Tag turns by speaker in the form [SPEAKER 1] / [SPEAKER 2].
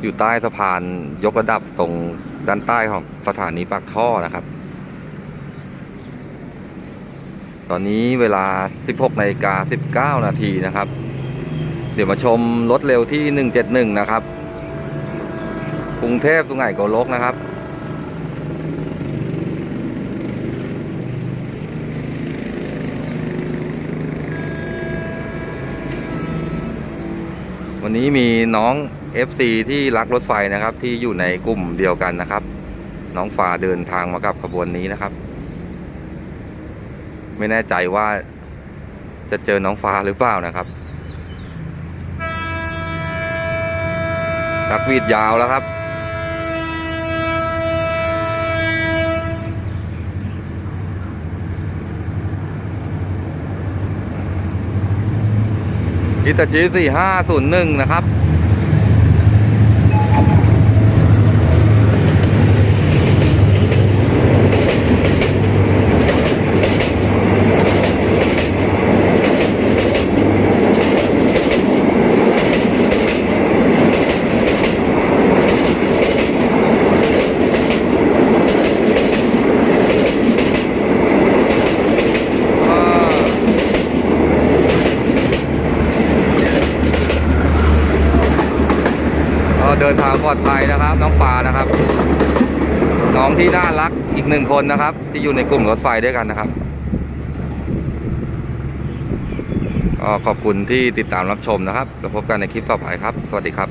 [SPEAKER 1] อยู่ใต้สะพานยกระดับตรงด้านใต้ของสถานีปากท่อนะครับ ตอนนี้เวลา 16นาฬิกา19 นาทีนะครับ เดี๋ยวมาชมรถเร็วที่ 171 นะครับ กรุงเทพสุไหงโกลกนะครับวันนี้มีน้อง FC ที่รักรถไฟนะครับ ที่อยู่ในกลุ่มเดียวกันนะครับ น้องฟ้าเดินทางมากับขบวนนี้นะครับ ไม่แน่ใจว่าจะเจอน้องฟ้าหรือเปล่านะครับชักวีดยาวแล้วครับ อิตาชิ 4501 นะครับ เดินทางปลอดภัยนะครับ น้องปลานะครับ น้องที่น่ารักอีกหนึ่งคนนะครับ ที่อยู่ในกลุ่มรถไฟด้วยกันนะครับก็ขอบคุณที่ติดตามรับชมนะครับ แล้วพบกันในคลิปต่อไปครับ สวัสดีครับ